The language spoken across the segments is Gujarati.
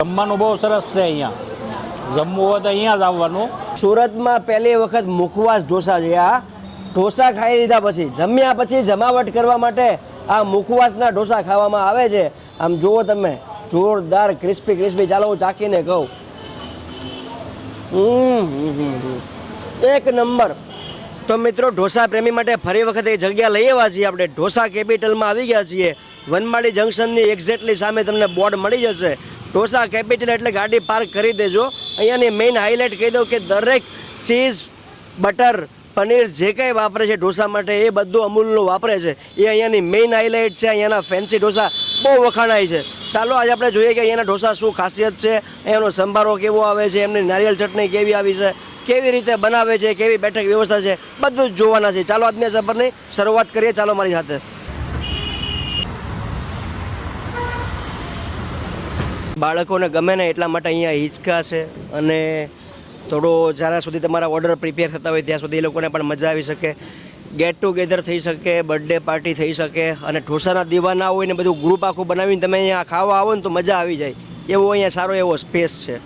જમવાનું બહુ સરસ છે અહીંયા. જમવું હોય તો અહીંયા જ આવવાનું. સુરતમાં પહેલી વખત મુખવાસ ઢોસા છે. આ ઢોસા ખાઈ લીધા પછી, જમ્યા પછી જમાવટ કરવા માટે આ મુખવાસના ઢોસા ખાવામાં આવે છે. આમ જુઓ તમે, જોરદાર ક્રિસ્પી ક્રિસ્પી. ચાલો હું ચાખીને કહું. એક નંબર. તો મિત્રો, ઢોસા પ્રેમી માટે ફરી વખત એ જગ્યા લઈ આવ્યા છીએ. આપણે ઢોસા કેપિટલમાં આવી ગયા છીએ. વનમાળી જંકશનની એક્ઝેક્ટલી સામે તમને બોર્ડ મળી જશે. ઢોસા કેપિટલ એટલે ગાડી પાર્ક કરી દેજો. અહીંયાની મેઇન હાઇલાઇટ કહી દઉં કે દરેક ચીઝ બટર પનીર જે કંઈ વાપરે છે ઢોસા માટે, એ બધું અમૂલનું વાપરે છે. એ અહીંયાની મેઇન હાઇલાઇટ છે, અહીંયાના ફેન્સી ઢોસા બહુ વખાણાય છે. ચાલો આજે આપણે જોઈએ કે અહીંયાના ઢોસા શું ખાસિયત છે, અહીંયાનો સંભારો કેવો આવે છે, એમની નારિયેળ ચટણી કેવી આવી છે, કેવી રીતે બનાવે છે, કેવી બેઠક વ્યવસ્થા છે, બધું જ જોવાના છે. ચાલો આજની સફરની શરૂઆત કરીએ. ચાલો મારી સાથે. બાળકોને ગમે ને એટલા માટે અહીંયા હિંચકા છે અને થોડો જ્યાં સુધી તમારા ઓર્ડર પ્રિપેર થતા હોય ત્યાં સુધી એ લોકોને પણ મજા આવી શકે. ગેટ ટુગેધર થઈ શકે બર્થડે પાર્ટી થઈ શકે અને ઢોસાના દીવાના હોય ને બધું ગ્રુપ આખું બનાવીને તમે અહીંયા ખાવા આવો ને તો મજા આવી જાય. એવો અહીંયા સારો એવો સ્પેસ છે.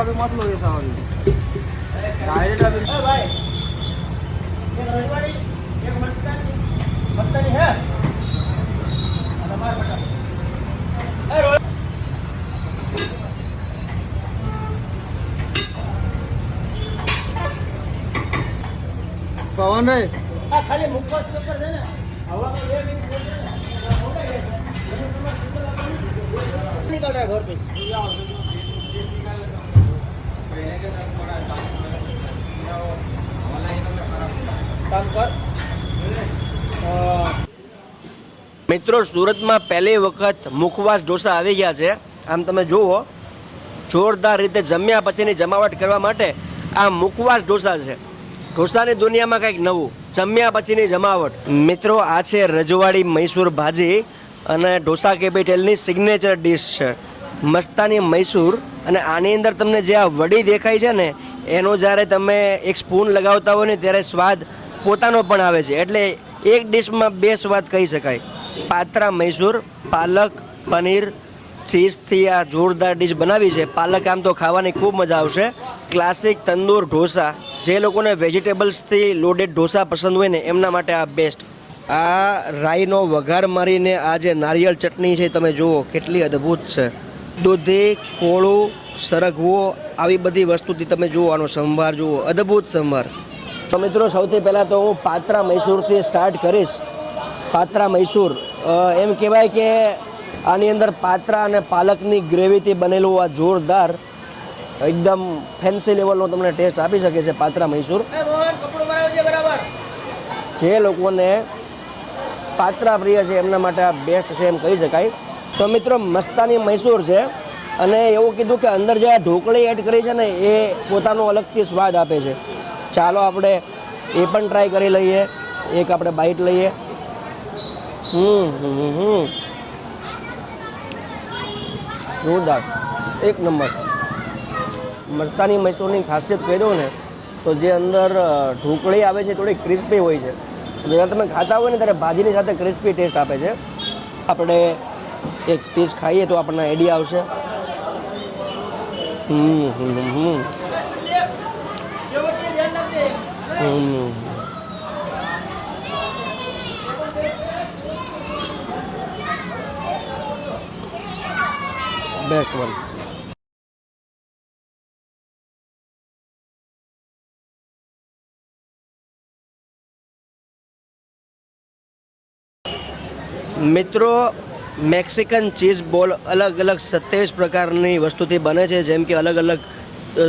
रुको रुको ये अभी मत लो ये सवारी डायरेक्ट अभी પવન રે મિત્રો, સુરતમાં પહેલી વખત મુખવાસ ઢોસા આવી ગયા છે. આમ તમે જુઓ, જોરદાર રીતે જમ્યા પછીની જમાવટ કરવા માટે આ મુખવાસ ઢોસા છે. ઢોસાની દુનિયામાં કંઈક નવું, જમ્યા પછીની જમાવટ. મિત્રો, આ છે રજવાડી મૈસૂર ભાજી અને ઢોસા કેપિટલની સિગ્નેચર ડિશ છે. મસ્તાની મૈસૂર અને આની અંદર તમને જે આ વડી દેખાય છે ને, એનો જ્યારે તમે એક સ્પૂન લગાવતા હોય ને, ત્યારે સ્વાદ પોતાનો પણ આવે છે. એટલે એક ડિશમાં બે સ્વાદ કહી શકાય. પાત્રા મૈસૂર, પાલક, પનીર, ચીઝથી આ જોરદાર ડિશ બનાવી છે. પાલક આમ તો ખાવાની ખૂબ મજા આવશે. ક્લાસિક તંદૂર ઢોસા, જે લોકોને વેજીટેબલ્સથી લોડેડ ઢોસા પસંદ હોય ને, એમના માટે આ બેસ્ટ. આ રાઈનો વઘાર મારીને આ જે નારિયેળ ચટણી છે, તમે જુઓ, કેટલી અદ્ભુત છે. દૂધી, કોળો, સરગવો આવી બધી વસ્તુથી તમે જોવાનો સંભાર જુઓ, અદ્ભુત સંભાર. તો મિત્રો, સૌથી પહેલાં તો હું પાત્રા મૈસૂરથી સ્ટાર્ટ કરીશ. પાત્રા મૈસૂર એમ કહેવાય કે આની અંદર પાત્રા અને પાલકની ગ્રેવીથી બનેલું આ જોરદાર, એકદમ ફેન્સી લેવલનો તમને ટેસ્ટ આપી શકે છે પાત્રા મૈસૂર. જે લોકોને પાત્રા પ્રિય છે, એમના માટે આ બેસ્ટ છે એમ કહી શકાય. તો મિત્રો મસ્તાની મૈસૂર છે અને એવું કીધું કે અંદર જે ઢોકળી એડ કરી છે ને, એ પોતાનો અલગથી સ્વાદ આપે છે. ચાલો આપણે એ પણ ટ્રાય કરી લઈએ. એક આપણે બાઈટ લઈએ. હમ હમ જોરદાર. એક નંબર. મરતાની મૈસૂરની ખાસિયત કહી દઉં ને, તો જે અંદર ઢોકળી આવે છે થોડી ક્રિસ્પી હોય છે. જ્યારે તમે ખાતા હોય ને, ત્યારે ભાજીની સાથે ક્રિસ્પી ટેસ્ટ આપે છે. આપણે એક પીસ ખાઈએ તો આપણને આઈડિયા આવશે. બેસ્ટ વન મિત્રો મેક્સિકન ચીઝ બોલ અલગ અલગ સત્યાવીસ પ્રકારની વસ્તુથી બને છે. જેમ કે અલગ અલગ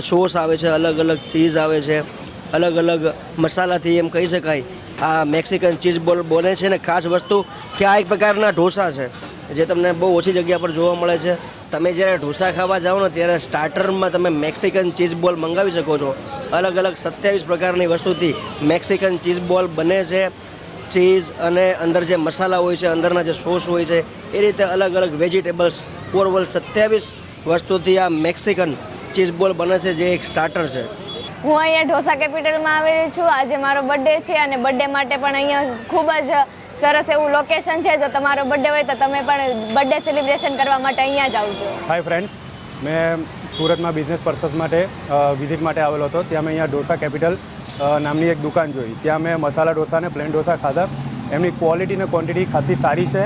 સોસ આવે છે, અલગ અલગ ચીઝ આવે છે, અલગ અલગ મસાલાથી એમ કહી શકાય. આ મેક્સિકન ચીઝ બોલ બને છે ને ખાસ વસ્તુ કે આ એક પ્રકારના ઢોસા છે, જે તમને બહુ ઓછી જગ્યા પર જોવા મળે છે. તમે જ્યારે ઢોસા ખાવા જાઓ ને ત્યારે સ્ટાર્ટરમાં તમે મેક્સિકન ચીઝ બોલ મંગાવી શકો છો. અલગ અલગ સત્યાવીસ પ્રકારની વસ્તુથી મેક્સિકન ચીઝ બોલ બને છે. ચીઝ અને અંદર જે મસાલા હોય છે અંદરના જે સોસ હોય છે એ રીતે અલગ અલગ વેજીટેબલ્સ ઓવરઓલ સત્યાવીસ વસ્તુથી આ મેક્સિકન ચીઝ બોલ બને છે જે એક સ્ટાર્ટર છે. હું અહીંયા ઢોસા કેપિટલમાં આવેલી છું. આજે મારો બર્થડે છે અને બર્થડે માટે પણ અહીંયા ખૂબ જ સરસ એવું લોકેશન છે. જો તમારો બર્થડે હોય તો તમે પણ બર્થડે સેલિબ્રેશન કરવા માટે અહીંયા જ આવજો. હાય ફ્રેન્ડ મેં સુરતમાં બિઝનેસ પર્પઝ માટે વિઝિટ માટે આવેલો હતો. ત્યાં મેં અહીંયા ઢોસા કેપિટલ નામની એક દુકાન જોઈ. ત્યાં મેં મસાલા ઢોસા અને પ્લેન ઢોસા ખાધા. એમની ક્વોલિટી અને ક્વોન્ટિટી ખાસી સારી છે.